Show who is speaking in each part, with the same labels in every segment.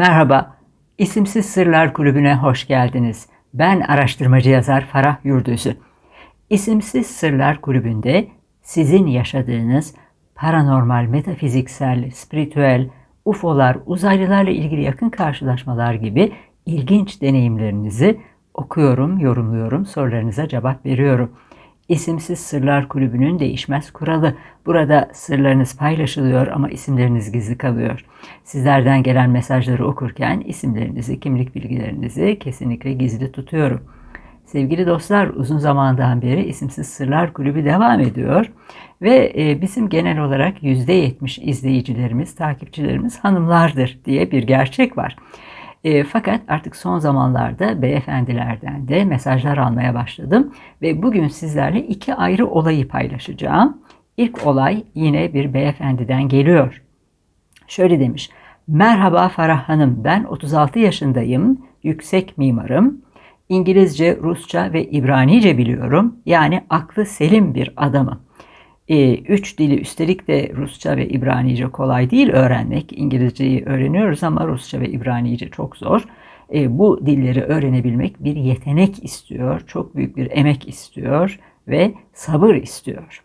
Speaker 1: Merhaba, İsimsiz Sırlar Kulübü'ne hoş geldiniz. Ben araştırmacı yazar Farah Yurdüzü. İsimsiz Sırlar Kulübü'nde sizin yaşadığınız paranormal, metafiziksel, spiritüel, UFO'lar, uzaylılarla ilgili yakın karşılaşmalar gibi ilginç deneyimlerinizi okuyorum, yorumluyorum, sorularınıza cevap veriyorum. İsimsiz Sırlar Kulübü'nün değişmez kuralı. Burada sırlarınız paylaşılıyor ama isimleriniz gizli kalıyor. Sizlerden gelen mesajları okurken isimlerinizi, kimlik bilgilerinizi kesinlikle gizli tutuyorum. Sevgili dostlar uzun zamandan beri İsimsiz Sırlar Kulübü devam ediyor ve e, bizim genel olarak %70 izleyicilerimiz, takipçilerimiz hanımlardır diye bir gerçek var. E, fakat artık son zamanlarda beyefendilerden de mesajlar almaya başladım ve bugün sizlerle iki ayrı olayı paylaşacağım. İlk olay yine bir beyefendiden geliyor. Şöyle demiş. Merhaba Farah Hanım, ben 36 yaşındayım, yüksek mimarım. İngilizce, Rusça ve İbranice biliyorum. Yani aklı selim bir adamım. E, üç dili üstelik de Rusça ve İbranice kolay değil öğrenmek. İngilizceyi öğreniyoruz ama Rusça ve İbranice çok zor. E, bu dilleri öğrenebilmek bir yetenek istiyor, çok büyük bir emek istiyor ve sabır istiyor.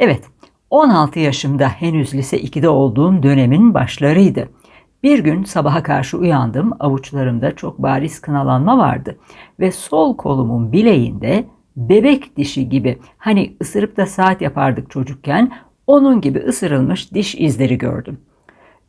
Speaker 1: Evet, 16 yaşımda henüz lise 2'de olduğum dönemin başlarıydı. Bir gün sabaha karşı uyandım, avuçlarımda çok bariz kınalanma vardı ve sol kolumun bileğinde bebek dişi gibi hani ısırıp da saat yapardık çocukken onun gibi ısırılmış diş izleri gördüm.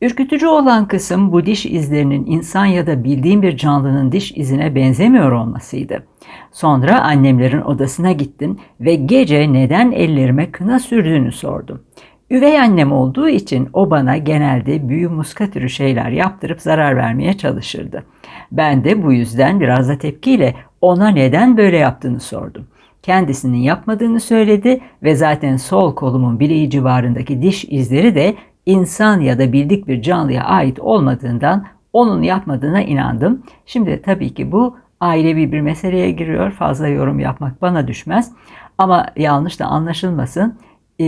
Speaker 1: Ürkütücü olan kısım bu diş izlerinin insan ya da bildiğim bir canlının diş izine benzemiyor olmasıydı. Sonra annemlerin odasına gittim ve gece neden ellerime kına sürdüğünü sordum. Üvey annem olduğu için o bana genelde büyü muska türü şeyler yaptırıp zarar vermeye çalışırdı. Ben de bu yüzden biraz da tepkiyle ona neden böyle yaptığını sordum kendisinin yapmadığını söyledi ve zaten sol kolumun bileği civarındaki diş izleri de insan ya da bildik bir canlıya ait olmadığından onun yapmadığına inandım. Şimdi tabii ki bu ailevi bir meseleye giriyor. Fazla yorum yapmak bana düşmez. Ama yanlış da anlaşılmasın. E,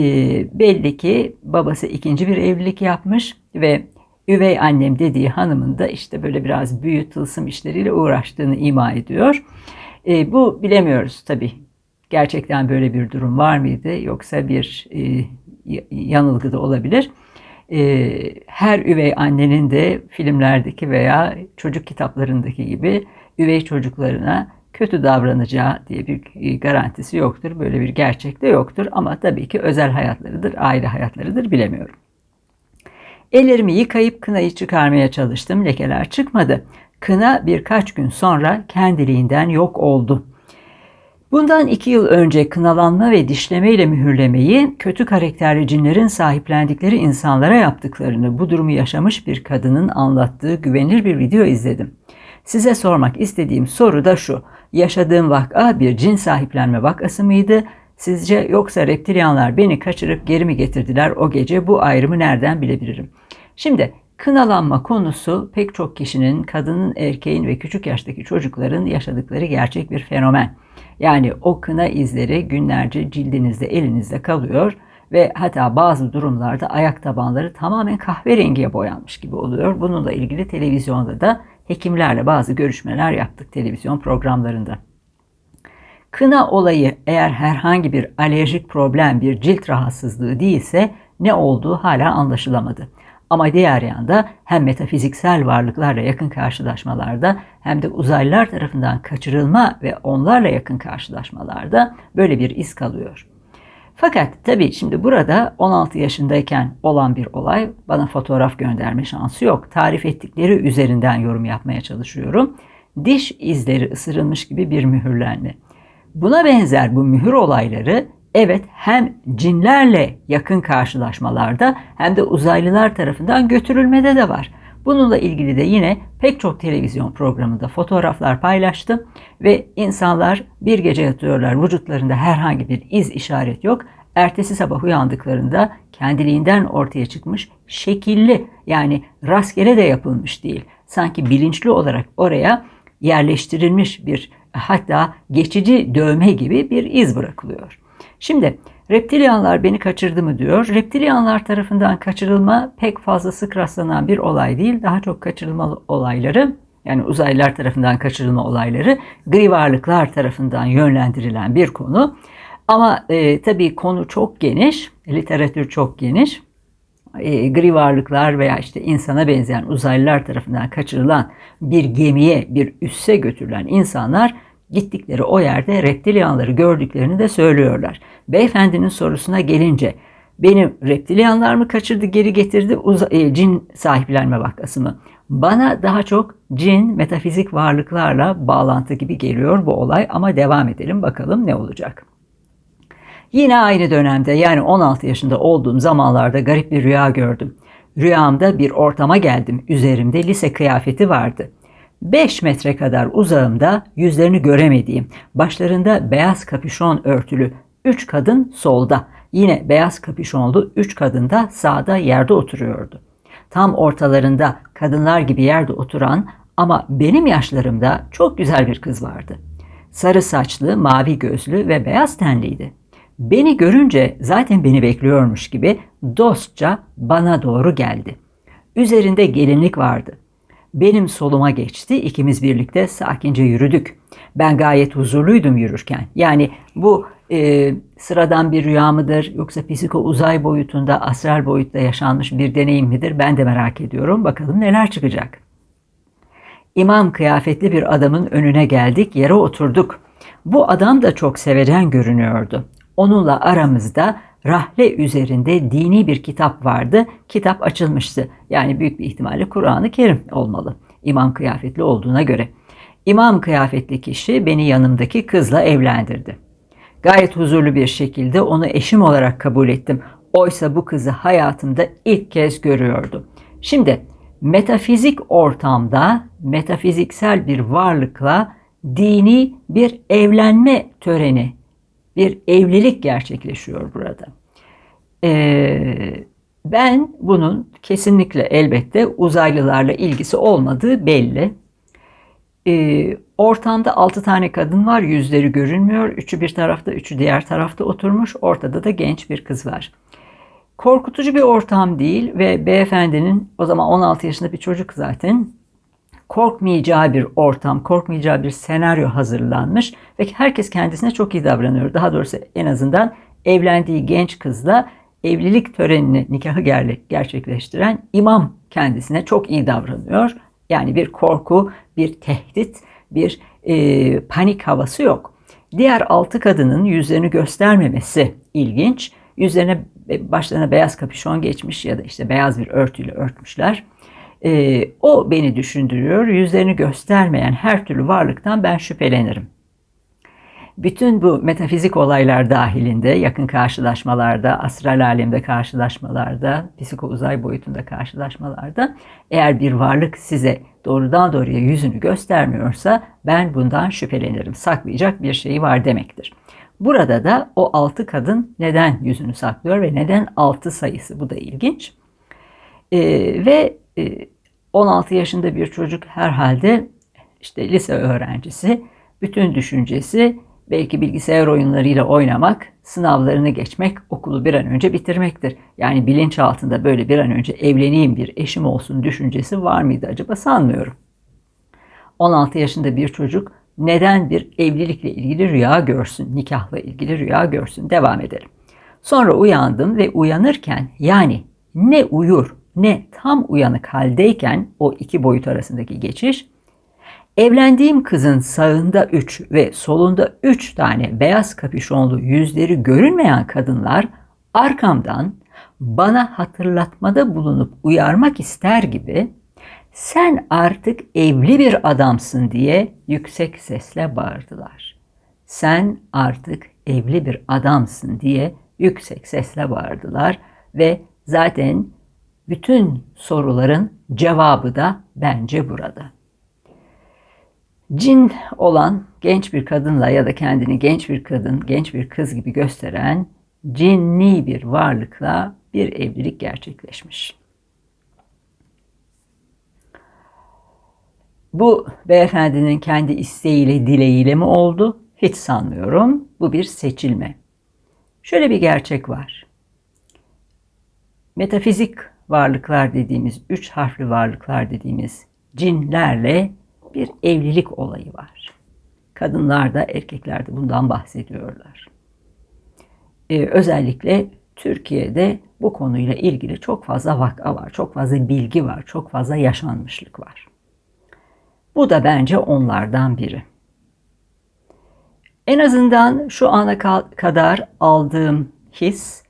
Speaker 1: belli ki babası ikinci bir evlilik yapmış ve üvey annem dediği hanımın da işte böyle biraz büyü tılsım işleriyle uğraştığını ima ediyor. E, bu bilemiyoruz tabii gerçekten böyle bir durum var mıydı yoksa bir e, yanılgı da olabilir. E, her üvey annenin de filmlerdeki veya çocuk kitaplarındaki gibi üvey çocuklarına kötü davranacağı diye bir e, garantisi yoktur. Böyle bir gerçek de yoktur ama tabii ki özel hayatlarıdır, aile hayatlarıdır bilemiyorum. Ellerimi yıkayıp kınayı çıkarmaya çalıştım. Lekeler çıkmadı. Kına birkaç gün sonra kendiliğinden yok oldu. Bundan iki yıl önce kınalanma ve dişleme ile mühürlemeyi kötü karakterli cinlerin sahiplendikleri insanlara yaptıklarını bu durumu yaşamış bir kadının anlattığı güvenilir bir video izledim. Size sormak istediğim soru da şu. Yaşadığım vaka bir cin sahiplenme vakası mıydı? Sizce yoksa reptilyanlar beni kaçırıp geri mi getirdiler o gece bu ayrımı nereden bilebilirim? Şimdi kınalanma konusu pek çok kişinin, kadının, erkeğin ve küçük yaştaki çocukların yaşadıkları gerçek bir fenomen. Yani o kına izleri günlerce cildinizde, elinizde kalıyor ve hatta bazı durumlarda ayak tabanları tamamen kahverengiye boyanmış gibi oluyor. Bununla ilgili televizyonda da hekimlerle bazı görüşmeler yaptık televizyon programlarında. Kına olayı eğer herhangi bir alerjik problem, bir cilt rahatsızlığı değilse ne olduğu hala anlaşılamadı. Ama diğer yanda hem metafiziksel varlıklarla yakın karşılaşmalarda hem de uzaylılar tarafından kaçırılma ve onlarla yakın karşılaşmalarda böyle bir iz kalıyor. Fakat tabii şimdi burada 16 yaşındayken olan bir olay bana fotoğraf gönderme şansı yok. Tarif ettikleri üzerinden yorum yapmaya çalışıyorum. Diş izleri ısırılmış gibi bir mühürlenme. Buna benzer bu mühür olayları Evet hem cinlerle yakın karşılaşmalarda hem de uzaylılar tarafından götürülmede de var. Bununla ilgili de yine pek çok televizyon programında fotoğraflar paylaştım ve insanlar bir gece yatıyorlar vücutlarında herhangi bir iz işaret yok. Ertesi sabah uyandıklarında kendiliğinden ortaya çıkmış şekilli yani rastgele de yapılmış değil. Sanki bilinçli olarak oraya yerleştirilmiş bir hatta geçici dövme gibi bir iz bırakılıyor. Şimdi Reptilyanlar beni kaçırdı mı diyor. Reptilyanlar tarafından kaçırılma pek fazla sık rastlanan bir olay değil. Daha çok kaçırılma olayları yani uzaylılar tarafından kaçırılma olayları gri varlıklar tarafından yönlendirilen bir konu. Ama e, tabii konu çok geniş, literatür çok geniş. E, gri varlıklar veya işte insana benzeyen uzaylılar tarafından kaçırılan bir gemiye, bir üsse götürülen insanlar gittikleri o yerde reptilyanları gördüklerini de söylüyorlar. Beyefendinin sorusuna gelince benim reptilyanlar mı kaçırdı geri getirdi e, cin sahiplenme vakası mı? Bana daha çok cin metafizik varlıklarla bağlantı gibi geliyor bu olay ama devam edelim bakalım ne olacak. Yine aynı dönemde yani 16 yaşında olduğum zamanlarda garip bir rüya gördüm. Rüyamda bir ortama geldim. Üzerimde lise kıyafeti vardı. 5 metre kadar uzağımda yüzlerini göremediğim, başlarında beyaz kapüşon örtülü 3 kadın solda, yine beyaz kapüşonlu 3 kadın da sağda yerde oturuyordu. Tam ortalarında kadınlar gibi yerde oturan ama benim yaşlarımda çok güzel bir kız vardı. Sarı saçlı, mavi gözlü ve beyaz tenliydi. Beni görünce zaten beni bekliyormuş gibi dostça bana doğru geldi. Üzerinde gelinlik vardı. Benim soluma geçti, ikimiz birlikte sakince yürüdük. Ben gayet huzurluydum yürürken. Yani bu e, sıradan bir rüya mıdır yoksa psiko uzay boyutunda, astral boyutta yaşanmış bir deneyim midir? Ben de merak ediyorum. Bakalım neler çıkacak. İmam kıyafetli bir adamın önüne geldik, yere oturduk. Bu adam da çok sevecen görünüyordu. Onunla aramızda rahle üzerinde dini bir kitap vardı. Kitap açılmıştı. Yani büyük bir ihtimalle Kur'an-ı Kerim olmalı. İmam kıyafetli olduğuna göre. İmam kıyafetli kişi beni yanımdaki kızla evlendirdi. Gayet huzurlu bir şekilde onu eşim olarak kabul ettim. Oysa bu kızı hayatımda ilk kez görüyordum. Şimdi metafizik ortamda metafiziksel bir varlıkla dini bir evlenme töreni bir evlilik gerçekleşiyor burada. Ee, ben bunun kesinlikle elbette uzaylılarla ilgisi olmadığı belli. Ee, ortamda altı tane kadın var, yüzleri görünmüyor. Üçü bir tarafta, üçü diğer tarafta oturmuş. Ortada da genç bir kız var. Korkutucu bir ortam değil ve beyefendinin o zaman 16 yaşında bir çocuk zaten korkmayacağı bir ortam, korkmayacağı bir senaryo hazırlanmış ve herkes kendisine çok iyi davranıyor. Daha doğrusu en azından evlendiği genç kızla evlilik törenini, nikahı gerçekleştiren imam kendisine çok iyi davranıyor. Yani bir korku, bir tehdit, bir e, panik havası yok. Diğer altı kadının yüzlerini göstermemesi ilginç. Yüzlerine başlarına beyaz kapüşon geçmiş ya da işte beyaz bir örtüyle örtmüşler. E, o beni düşündürüyor. Yüzlerini göstermeyen her türlü varlıktan ben şüphelenirim. Bütün bu metafizik olaylar dahilinde, yakın karşılaşmalarda, astral alemde karşılaşmalarda, psiko uzay boyutunda karşılaşmalarda eğer bir varlık size doğrudan doğruya yüzünü göstermiyorsa ben bundan şüphelenirim. Saklayacak bir şey var demektir. Burada da o altı kadın neden yüzünü saklıyor ve neden altı sayısı bu da ilginç. Ee, ve 16 ee, yaşında bir çocuk herhalde işte lise öğrencisi bütün düşüncesi belki bilgisayar oyunlarıyla oynamak, sınavlarını geçmek, okulu bir an önce bitirmektir. Yani bilinç altında böyle bir an önce evleneyim bir eşim olsun düşüncesi var mıydı acaba sanmıyorum. 16 yaşında bir çocuk neden bir evlilikle ilgili rüya görsün, nikahla ilgili rüya görsün. Devam edelim. Sonra uyandım ve uyanırken yani ne uyur ne tam uyanık haldeyken o iki boyut arasındaki geçiş evlendiğim kızın sağında üç ve solunda üç tane beyaz kapüşonlu yüzleri görünmeyen kadınlar arkamdan bana hatırlatmada bulunup uyarmak ister gibi sen artık evli bir adamsın diye yüksek sesle bağırdılar. Sen artık evli bir adamsın diye yüksek sesle bağırdılar ve zaten bütün soruların cevabı da bence burada. Cin olan genç bir kadınla ya da kendini genç bir kadın, genç bir kız gibi gösteren cinni bir varlıkla bir evlilik gerçekleşmiş. Bu beyefendinin kendi isteğiyle, dileğiyle mi oldu? Hiç sanmıyorum. Bu bir seçilme. Şöyle bir gerçek var. Metafizik varlıklar dediğimiz, üç harfli varlıklar dediğimiz cinlerle bir evlilik olayı var. Kadınlar da erkekler de bundan bahsediyorlar. Ee, özellikle Türkiye'de bu konuyla ilgili çok fazla vaka var, çok fazla bilgi var, çok fazla yaşanmışlık var. Bu da bence onlardan biri. En azından şu ana kadar aldığım his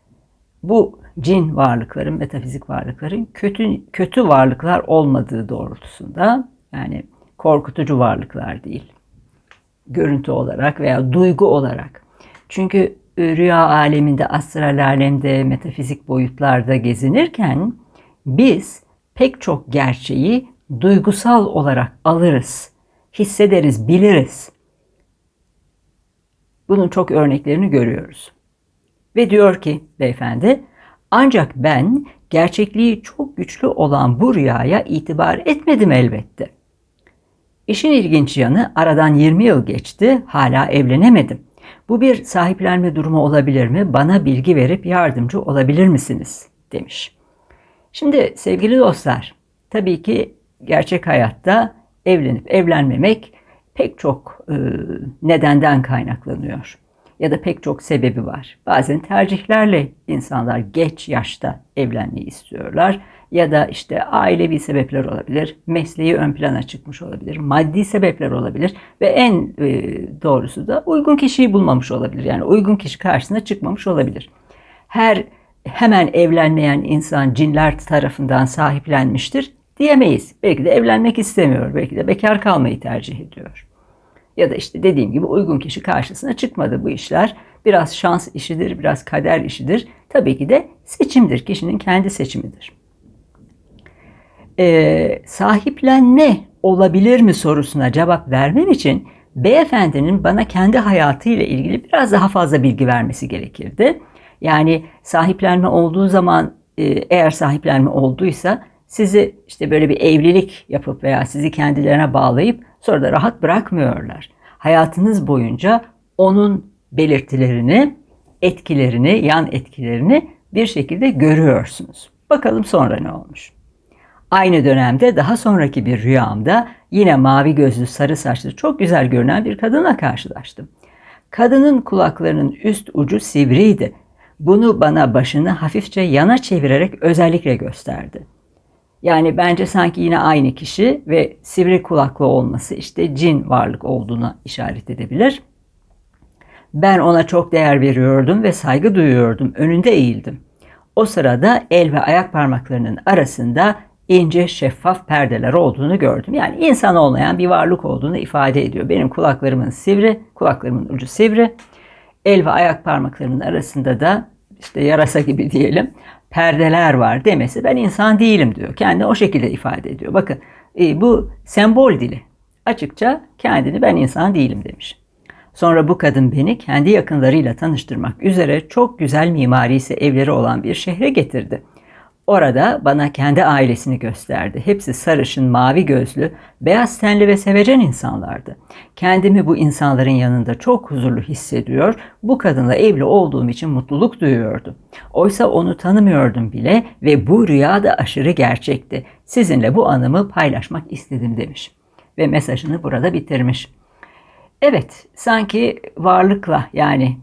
Speaker 1: bu cin varlıkların, metafizik varlıkların kötü kötü varlıklar olmadığı doğrultusunda. Yani korkutucu varlıklar değil. Görüntü olarak veya duygu olarak. Çünkü rüya aleminde, astral alemde, metafizik boyutlarda gezinirken biz pek çok gerçeği duygusal olarak alırız, hissederiz, biliriz. Bunun çok örneklerini görüyoruz. Ve diyor ki beyefendi, ancak ben gerçekliği çok güçlü olan bu rüyaya itibar etmedim elbette. İşin ilginç yanı aradan 20 yıl geçti, hala evlenemedim. Bu bir sahiplenme durumu olabilir mi? Bana bilgi verip yardımcı olabilir misiniz? demiş. Şimdi sevgili dostlar, tabii ki gerçek hayatta evlenip evlenmemek pek çok e, nedenden kaynaklanıyor. Ya da pek çok sebebi var. Bazen tercihlerle insanlar geç yaşta evlenmeyi istiyorlar. Ya da işte ailevi sebepler olabilir, mesleği ön plana çıkmış olabilir, maddi sebepler olabilir ve en e, doğrusu da uygun kişiyi bulmamış olabilir. Yani uygun kişi karşısına çıkmamış olabilir. Her hemen evlenmeyen insan cinler tarafından sahiplenmiştir diyemeyiz. Belki de evlenmek istemiyor, belki de bekar kalmayı tercih ediyor. Ya da işte dediğim gibi uygun kişi karşısına çıkmadı bu işler. Biraz şans işidir, biraz kader işidir. Tabii ki de seçimdir, kişinin kendi seçimidir. Ee, sahiplenme olabilir mi sorusuna cevap vermem için beyefendinin bana kendi hayatıyla ilgili biraz daha fazla bilgi vermesi gerekirdi. Yani sahiplenme olduğu zaman e, eğer sahiplenme olduysa sizi işte böyle bir evlilik yapıp veya sizi kendilerine bağlayıp sonra da rahat bırakmıyorlar. Hayatınız boyunca onun belirtilerini, etkilerini, yan etkilerini bir şekilde görüyorsunuz. Bakalım sonra ne olmuş. Aynı dönemde daha sonraki bir rüyamda yine mavi gözlü, sarı saçlı, çok güzel görünen bir kadınla karşılaştım. Kadının kulaklarının üst ucu sivriydi. Bunu bana başını hafifçe yana çevirerek özellikle gösterdi. Yani bence sanki yine aynı kişi ve sivri kulaklı olması işte cin varlık olduğuna işaret edebilir. Ben ona çok değer veriyordum ve saygı duyuyordum. Önünde eğildim. O sırada el ve ayak parmaklarının arasında ince şeffaf perdeler olduğunu gördüm. Yani insan olmayan bir varlık olduğunu ifade ediyor. Benim kulaklarımın sivri, kulaklarımın ucu sivri. El ve ayak parmaklarımın arasında da işte yarasa gibi diyelim perdeler var demesi ben insan değilim diyor. Kendini o şekilde ifade ediyor. Bakın e, bu sembol dili. Açıkça kendini ben insan değilim demiş. Sonra bu kadın beni kendi yakınlarıyla tanıştırmak üzere çok güzel mimarisi evleri olan bir şehre getirdi. Orada bana kendi ailesini gösterdi. Hepsi sarışın, mavi gözlü, beyaz tenli ve sevecen insanlardı. Kendimi bu insanların yanında çok huzurlu hissediyor, bu kadınla evli olduğum için mutluluk duyuyordum. Oysa onu tanımıyordum bile ve bu rüya da aşırı gerçekti. Sizinle bu anımı paylaşmak istedim demiş. Ve mesajını burada bitirmiş. Evet, sanki varlıkla yani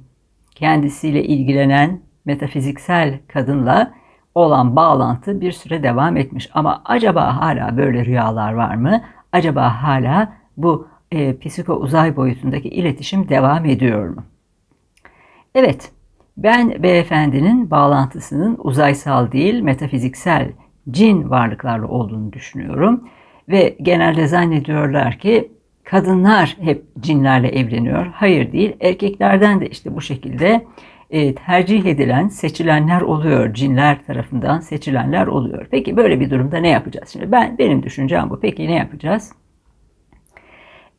Speaker 1: kendisiyle ilgilenen metafiziksel kadınla olan bağlantı bir süre devam etmiş. Ama acaba hala böyle rüyalar var mı? Acaba hala bu e, psiko uzay boyutundaki iletişim devam ediyor mu? Evet, ben beyefendinin bağlantısının uzaysal değil, metafiziksel cin varlıklarla olduğunu düşünüyorum. Ve genelde zannediyorlar ki kadınlar hep cinlerle evleniyor. Hayır değil, erkeklerden de işte bu şekilde e, tercih edilen, seçilenler oluyor. Cinler tarafından seçilenler oluyor. Peki böyle bir durumda ne yapacağız? Şimdi ben benim düşüncem bu. Peki ne yapacağız?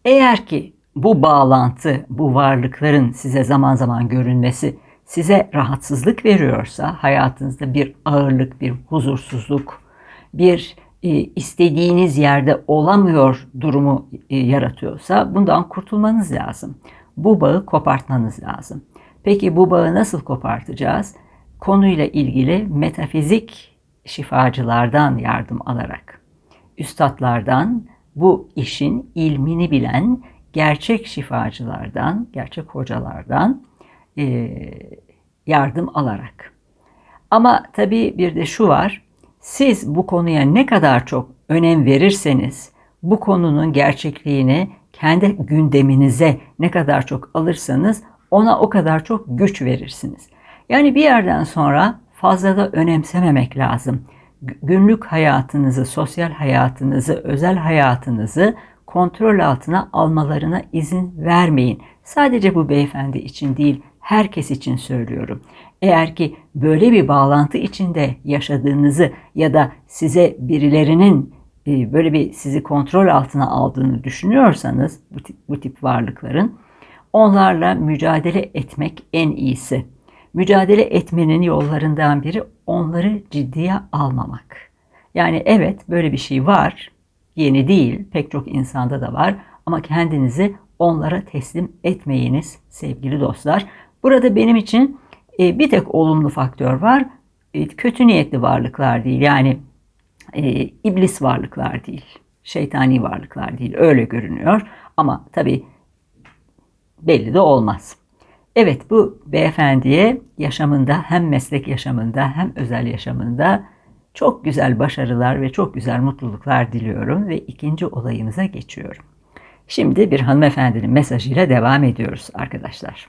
Speaker 1: Eğer ki bu bağlantı, bu varlıkların size zaman zaman görünmesi size rahatsızlık veriyorsa, hayatınızda bir ağırlık, bir huzursuzluk, bir e, istediğiniz yerde olamıyor durumu e, yaratıyorsa bundan kurtulmanız lazım. Bu bağı kopartmanız lazım. Peki bu bağı nasıl kopartacağız? Konuyla ilgili metafizik şifacılardan yardım alarak, üstadlardan, bu işin ilmini bilen gerçek şifacılardan, gerçek hocalardan e, yardım alarak. Ama tabii bir de şu var, siz bu konuya ne kadar çok önem verirseniz, bu konunun gerçekliğini kendi gündeminize ne kadar çok alırsanız ona o kadar çok güç verirsiniz. Yani bir yerden sonra fazla da önemsememek lazım. Günlük hayatınızı, sosyal hayatınızı, özel hayatınızı kontrol altına almalarına izin vermeyin. Sadece bu beyefendi için değil, herkes için söylüyorum. Eğer ki böyle bir bağlantı içinde yaşadığınızı ya da size birilerinin e, böyle bir sizi kontrol altına aldığını düşünüyorsanız bu tip, bu tip varlıkların onlarla mücadele etmek en iyisi. Mücadele etmenin yollarından biri onları ciddiye almamak. Yani evet böyle bir şey var. Yeni değil, pek çok insanda da var ama kendinizi onlara teslim etmeyiniz sevgili dostlar. Burada benim için e, bir tek olumlu faktör var. E, kötü niyetli varlıklar değil. Yani e, iblis varlıklar değil. Şeytani varlıklar değil. Öyle görünüyor. Ama tabii belli de olmaz. Evet bu beyefendiye yaşamında hem meslek yaşamında hem özel yaşamında çok güzel başarılar ve çok güzel mutluluklar diliyorum ve ikinci olayımıza geçiyorum. Şimdi bir hanımefendinin mesajıyla devam ediyoruz arkadaşlar.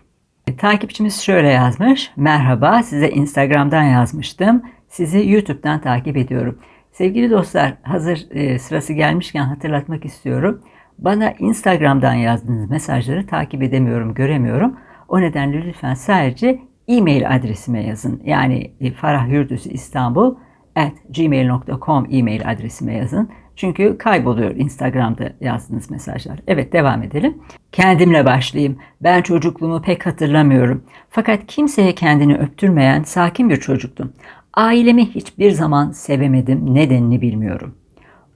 Speaker 1: Takipçimiz şöyle yazmış. Merhaba size Instagram'dan yazmıştım. Sizi YouTube'dan takip ediyorum. Sevgili dostlar hazır e, sırası gelmişken hatırlatmak istiyorum. Bana Instagram'dan yazdığınız mesajları takip edemiyorum, göremiyorum. O nedenle lütfen sadece e-mail adresime yazın. Yani e, Farah Yurdüzü İstanbul at gmail.com e-mail adresime yazın. Çünkü kayboluyor Instagram'da yazdığınız mesajlar. Evet devam edelim. Kendimle başlayayım. Ben çocukluğumu pek hatırlamıyorum. Fakat kimseye kendini öptürmeyen sakin bir çocuktum. Ailemi hiçbir zaman sevemedim. Nedenini bilmiyorum.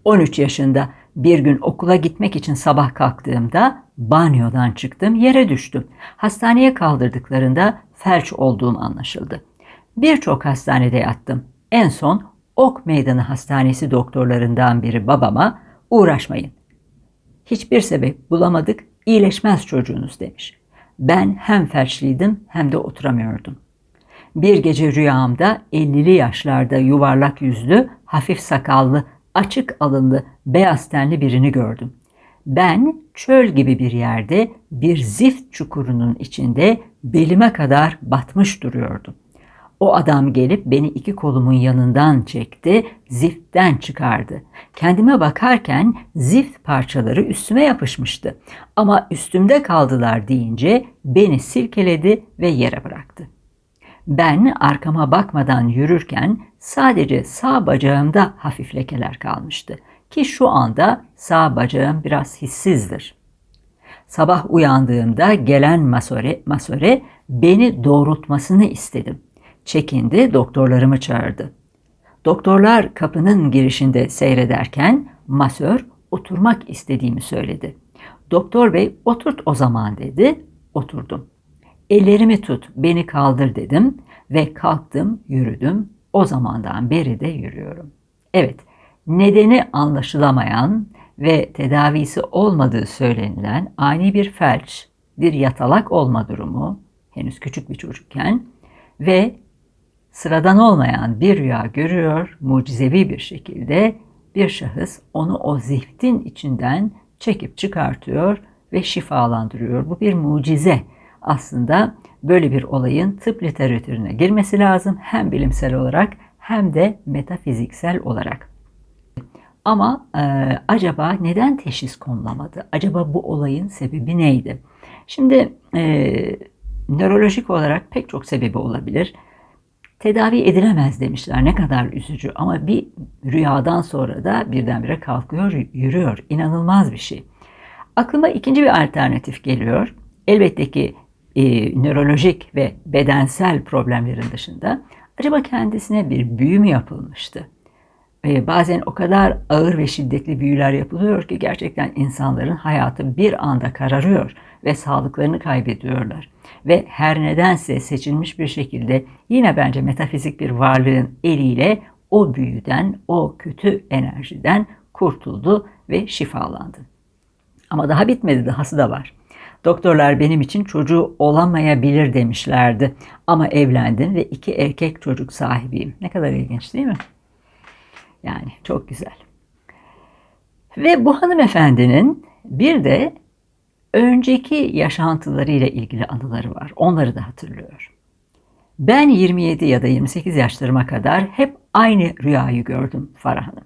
Speaker 1: 13 yaşında bir gün okula gitmek için sabah kalktığımda banyodan çıktım, yere düştüm. Hastaneye kaldırdıklarında felç olduğum anlaşıldı. Birçok hastanede yattım. En son Ok Meydanı Hastanesi doktorlarından biri babama uğraşmayın. Hiçbir sebep bulamadık, iyileşmez çocuğunuz demiş. Ben hem felçliydim hem de oturamıyordum. Bir gece rüyamda 50'li yaşlarda yuvarlak yüzlü, hafif sakallı, açık alınlı, beyaz tenli birini gördüm. Ben çöl gibi bir yerde bir zift çukurunun içinde belime kadar batmış duruyordum. O adam gelip beni iki kolumun yanından çekti, ziftten çıkardı. Kendime bakarken zift parçaları üstüme yapışmıştı. Ama üstümde kaldılar deyince beni silkeledi ve yere bıraktı. Ben arkama bakmadan yürürken sadece sağ bacağımda hafif lekeler kalmıştı ki şu anda sağ bacağım biraz hissizdir. Sabah uyandığımda gelen masöre, masöre beni doğrultmasını istedim. Çekindi, doktorlarımı çağırdı. Doktorlar kapının girişinde seyrederken masör oturmak istediğimi söyledi. Doktor bey oturt o zaman dedi. Oturdum. Ellerimi tut, beni kaldır dedim ve kalktım, yürüdüm. O zamandan beri de yürüyorum. Evet, nedeni anlaşılamayan ve tedavisi olmadığı söylenilen ani bir felç, bir yatalak olma durumu, henüz küçük bir çocukken ve sıradan olmayan bir rüya görüyor, mucizevi bir şekilde bir şahıs onu o zihtin içinden çekip çıkartıyor ve şifalandırıyor. Bu bir mucize. Aslında böyle bir olayın tıp literatürüne girmesi lazım hem bilimsel olarak hem de metafiziksel olarak. Ama e, acaba neden teşhis konulamadı? Acaba bu olayın sebebi neydi? Şimdi e, nörolojik olarak pek çok sebebi olabilir. Tedavi edilemez demişler. Ne kadar üzücü ama bir rüyadan sonra da birdenbire kalkıyor, yürüyor. İnanılmaz bir şey. Aklıma ikinci bir alternatif geliyor. Elbette ki e, nörolojik ve bedensel problemlerin dışında acaba kendisine bir büyü mü yapılmıştı? e, bazen o kadar ağır ve şiddetli büyüler yapılıyor ki gerçekten insanların hayatı bir anda kararıyor ve sağlıklarını kaybediyorlar. Ve her nedense seçilmiş bir şekilde yine bence metafizik bir varlığın eliyle o büyüden, o kötü enerjiden kurtuldu ve şifalandı. Ama daha bitmedi, dahası da var. Doktorlar benim için çocuğu olamayabilir demişlerdi. Ama evlendim ve iki erkek çocuk sahibiyim. Ne kadar ilginç değil mi? Yani çok güzel. Ve bu hanımefendinin bir de önceki yaşantılarıyla ilgili anıları var. Onları da hatırlıyor. Ben 27 ya da 28 yaşlarıma kadar hep aynı rüyayı gördüm Farah Hanım.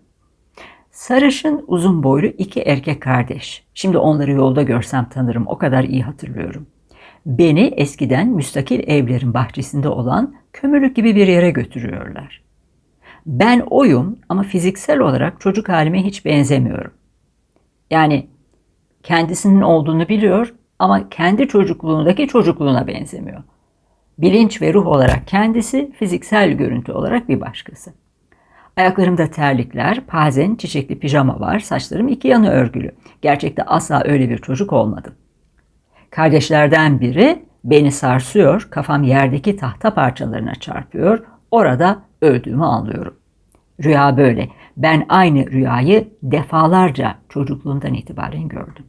Speaker 1: Sarışın uzun boylu iki erkek kardeş. Şimdi onları yolda görsem tanırım o kadar iyi hatırlıyorum. Beni eskiden müstakil evlerin bahçesinde olan kömürlük gibi bir yere götürüyorlar. Ben oyum ama fiziksel olarak çocuk halime hiç benzemiyorum. Yani kendisinin olduğunu biliyor ama kendi çocukluğundaki çocukluğuna benzemiyor. Bilinç ve ruh olarak kendisi, fiziksel görüntü olarak bir başkası. Ayaklarımda terlikler, pazen, çiçekli pijama var, saçlarım iki yanı örgülü. Gerçekte asla öyle bir çocuk olmadım. Kardeşlerden biri beni sarsıyor, kafam yerdeki tahta parçalarına çarpıyor, orada öldüğümü anlıyorum. Rüya böyle. Ben aynı rüyayı defalarca çocukluğumdan itibaren gördüm.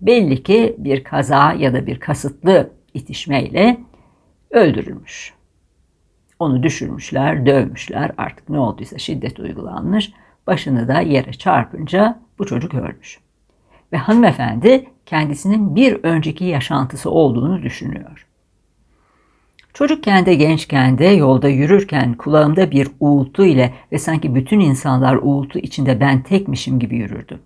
Speaker 1: Belli ki bir kaza ya da bir kasıtlı itişmeyle öldürülmüş. Onu düşürmüşler, dövmüşler, artık ne olduysa şiddet uygulanmış. Başını da yere çarpınca bu çocuk ölmüş. Ve hanımefendi kendisinin bir önceki yaşantısı olduğunu düşünüyor. Çocukken de gençken de yolda yürürken kulağımda bir uğultu ile ve sanki bütün insanlar uğultu içinde ben tekmişim gibi yürürdüm.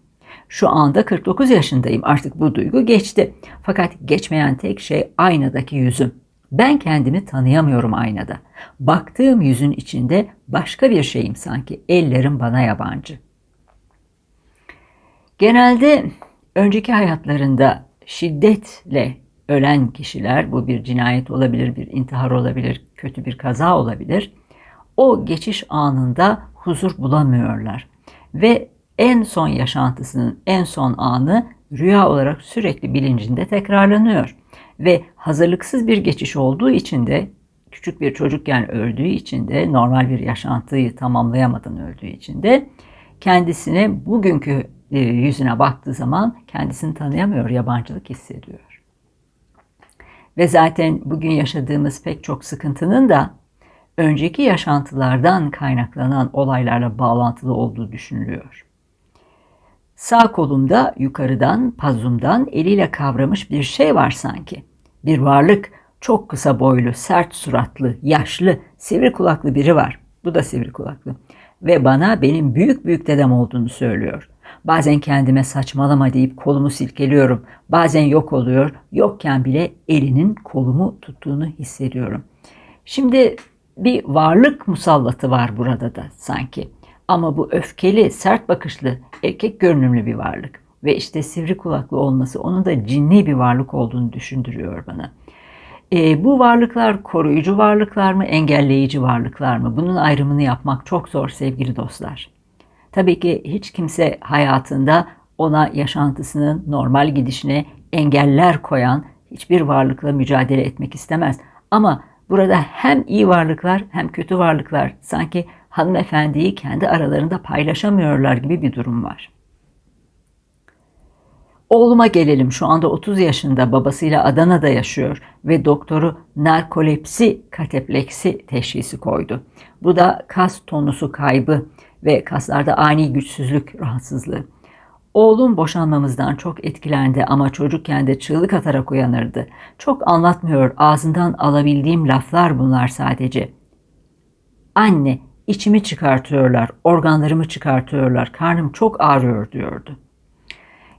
Speaker 1: Şu anda 49 yaşındayım artık bu duygu geçti. Fakat geçmeyen tek şey aynadaki yüzüm. Ben kendimi tanıyamıyorum aynada. Baktığım yüzün içinde başka bir şeyim sanki. Ellerim bana yabancı. Genelde önceki hayatlarında şiddetle ölen kişiler, bu bir cinayet olabilir, bir intihar olabilir, kötü bir kaza olabilir. O geçiş anında huzur bulamıyorlar. Ve en son yaşantısının en son anı rüya olarak sürekli bilincinde tekrarlanıyor. Ve hazırlıksız bir geçiş olduğu için de küçük bir çocukken öldüğü için de normal bir yaşantıyı tamamlayamadan öldüğü için de kendisine bugünkü e, yüzüne baktığı zaman kendisini tanıyamıyor, yabancılık hissediyor. Ve zaten bugün yaşadığımız pek çok sıkıntının da önceki yaşantılardan kaynaklanan olaylarla bağlantılı olduğu düşünülüyor. Sağ kolumda yukarıdan, pazumdan eliyle kavramış bir şey var sanki. Bir varlık, çok kısa boylu, sert suratlı, yaşlı, sivri kulaklı biri var. Bu da sivri kulaklı. Ve bana benim büyük büyük dedem olduğunu söylüyor. Bazen kendime saçmalama deyip kolumu silkeliyorum. Bazen yok oluyor. Yokken bile elinin kolumu tuttuğunu hissediyorum. Şimdi bir varlık musallatı var burada da sanki. Ama bu öfkeli, sert bakışlı, erkek görünümlü bir varlık. Ve işte sivri kulaklı olması onun da cinli bir varlık olduğunu düşündürüyor bana. E, bu varlıklar koruyucu varlıklar mı, engelleyici varlıklar mı? Bunun ayrımını yapmak çok zor sevgili dostlar. Tabii ki hiç kimse hayatında ona yaşantısının normal gidişine engeller koyan hiçbir varlıkla mücadele etmek istemez. Ama burada hem iyi varlıklar hem kötü varlıklar sanki hanımefendiyi kendi aralarında paylaşamıyorlar gibi bir durum var. Oğluma gelelim. Şu anda 30 yaşında babasıyla Adana'da yaşıyor ve doktoru narkolepsi katepleksi teşhisi koydu. Bu da kas tonusu kaybı ve kaslarda ani güçsüzlük rahatsızlığı. Oğlum boşanmamızdan çok etkilendi ama çocukken de çığlık atarak uyanırdı. Çok anlatmıyor, ağzından alabildiğim laflar bunlar sadece. Anne, içimi çıkartıyorlar, organlarımı çıkartıyorlar, karnım çok ağrıyor diyordu.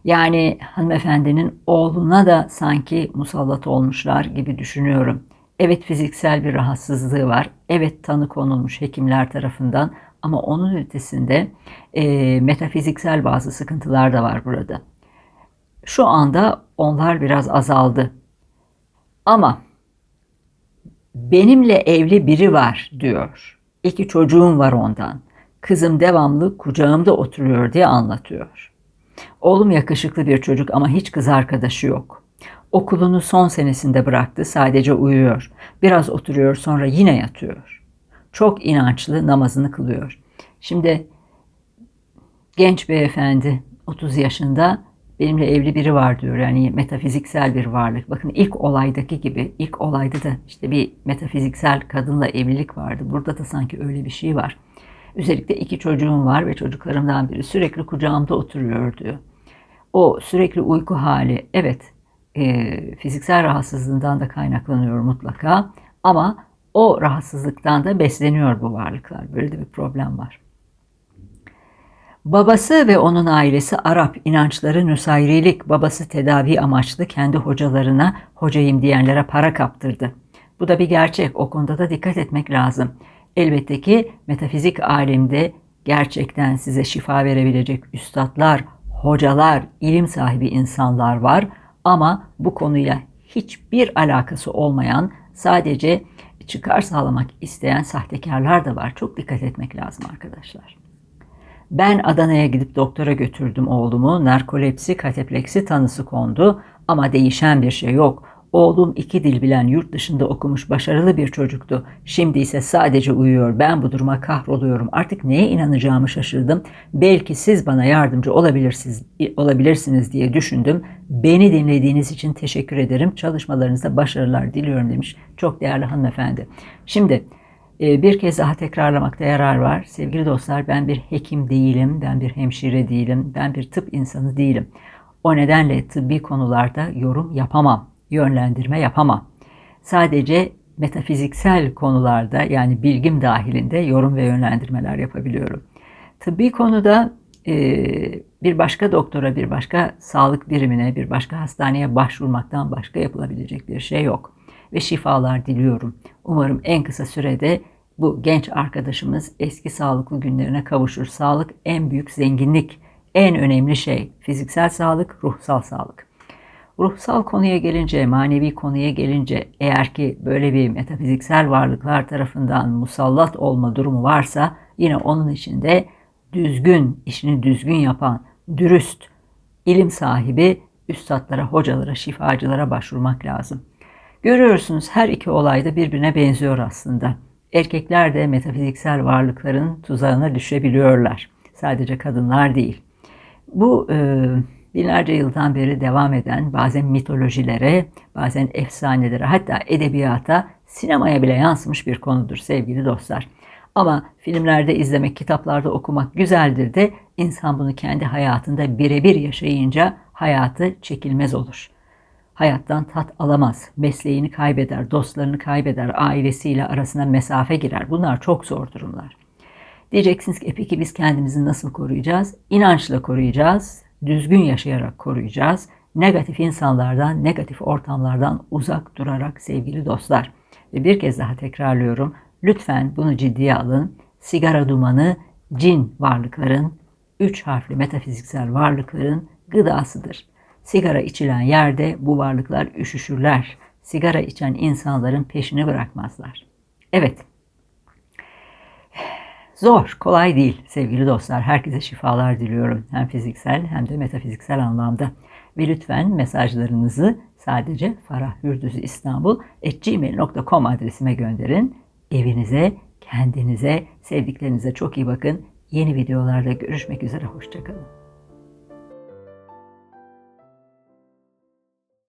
Speaker 1: Yani hanımefendinin oğluna da sanki musallat olmuşlar gibi düşünüyorum. Evet fiziksel bir rahatsızlığı var. Evet tanı konulmuş hekimler tarafından ama onun ötesinde e, metafiziksel bazı sıkıntılar da var burada. Şu anda onlar biraz azaldı. Ama benimle evli biri var diyor. İki çocuğum var ondan. Kızım devamlı kucağımda oturuyor diye anlatıyor. Oğlum yakışıklı bir çocuk ama hiç kız arkadaşı yok. Okulunu son senesinde bıraktı, sadece uyuyor. Biraz oturuyor, sonra yine yatıyor. Çok inançlı, namazını kılıyor. Şimdi genç beyefendi 30 yaşında benimle evli biri var diyor. Yani metafiziksel bir varlık. Bakın ilk olaydaki gibi ilk olayda da işte bir metafiziksel kadınla evlilik vardı. Burada da sanki öyle bir şey var. Özellikle iki çocuğum var ve çocuklarımdan biri sürekli kucağımda oturuyor diyor. O sürekli uyku hali evet e, fiziksel rahatsızlığından da kaynaklanıyor mutlaka ama o rahatsızlıktan da besleniyor bu varlıklar. Böyle de bir problem var. Babası ve onun ailesi Arap inançları nüsayrilik, babası tedavi amaçlı kendi hocalarına hocayım diyenlere para kaptırdı. Bu da bir gerçek. O konuda da dikkat etmek lazım. Elbette ki metafizik alemde gerçekten size şifa verebilecek üstadlar, hocalar, ilim sahibi insanlar var ama bu konuyla hiçbir alakası olmayan sadece çıkar sağlamak isteyen sahtekarlar da var. Çok dikkat etmek lazım arkadaşlar. Ben Adana'ya gidip doktora götürdüm oğlumu. Narkolepsi, katepleksi tanısı kondu ama değişen bir şey yok. Oğlum iki dil bilen yurt dışında okumuş başarılı bir çocuktu. Şimdi ise sadece uyuyor. Ben bu duruma kahroluyorum. Artık neye inanacağımı şaşırdım. Belki siz bana yardımcı olabilirsiniz, olabilirsiniz diye düşündüm. Beni dinlediğiniz için teşekkür ederim. Çalışmalarınızda başarılar diliyorum demiş. Çok değerli hanımefendi. Şimdi bir kez daha tekrarlamakta yarar var. Sevgili dostlar ben bir hekim değilim, ben bir hemşire değilim, ben bir tıp insanı değilim. O nedenle tıbbi konularda yorum yapamam yönlendirme yapamam. Sadece metafiziksel konularda yani bilgim dahilinde yorum ve yönlendirmeler yapabiliyorum. Tıbbi konuda e, bir başka doktora, bir başka sağlık birimine, bir başka hastaneye başvurmaktan başka yapılabilecek bir şey yok. Ve şifalar diliyorum. Umarım en kısa sürede bu genç arkadaşımız eski sağlıklı günlerine kavuşur. Sağlık en büyük zenginlik, en önemli şey. Fiziksel sağlık, ruhsal sağlık. Ruhsal konuya gelince, manevi konuya gelince eğer ki böyle bir metafiziksel varlıklar tarafından musallat olma durumu varsa yine onun içinde düzgün, işini düzgün yapan, dürüst, ilim sahibi üstadlara, hocalara, şifacılara başvurmak lazım. Görüyorsunuz her iki olay da birbirine benziyor aslında. Erkekler de metafiziksel varlıkların tuzağına düşebiliyorlar. Sadece kadınlar değil. Bu e, binlerce yıldan beri devam eden bazen mitolojilere, bazen efsanelere hatta edebiyata, sinemaya bile yansımış bir konudur sevgili dostlar. Ama filmlerde izlemek, kitaplarda okumak güzeldir de insan bunu kendi hayatında birebir yaşayınca hayatı çekilmez olur. Hayattan tat alamaz, mesleğini kaybeder, dostlarını kaybeder, ailesiyle arasına mesafe girer. Bunlar çok zor durumlar. Diyeceksiniz ki e peki biz kendimizi nasıl koruyacağız? İnançla koruyacağız, düzgün yaşayarak koruyacağız. Negatif insanlardan, negatif ortamlardan uzak durarak sevgili dostlar. Ve bir kez daha tekrarlıyorum. Lütfen bunu ciddiye alın. Sigara dumanı cin varlıkların, üç harfli metafiziksel varlıkların gıdasıdır. Sigara içilen yerde bu varlıklar üşüşürler. Sigara içen insanların peşini bırakmazlar. Evet, Zor, kolay değil sevgili dostlar. Herkese şifalar diliyorum. Hem fiziksel hem de metafiziksel anlamda. Ve lütfen mesajlarınızı sadece farahürdüzüistanbul.gmail.com adresime gönderin. Evinize, kendinize, sevdiklerinize çok iyi bakın. Yeni videolarda görüşmek üzere. Hoşçakalın.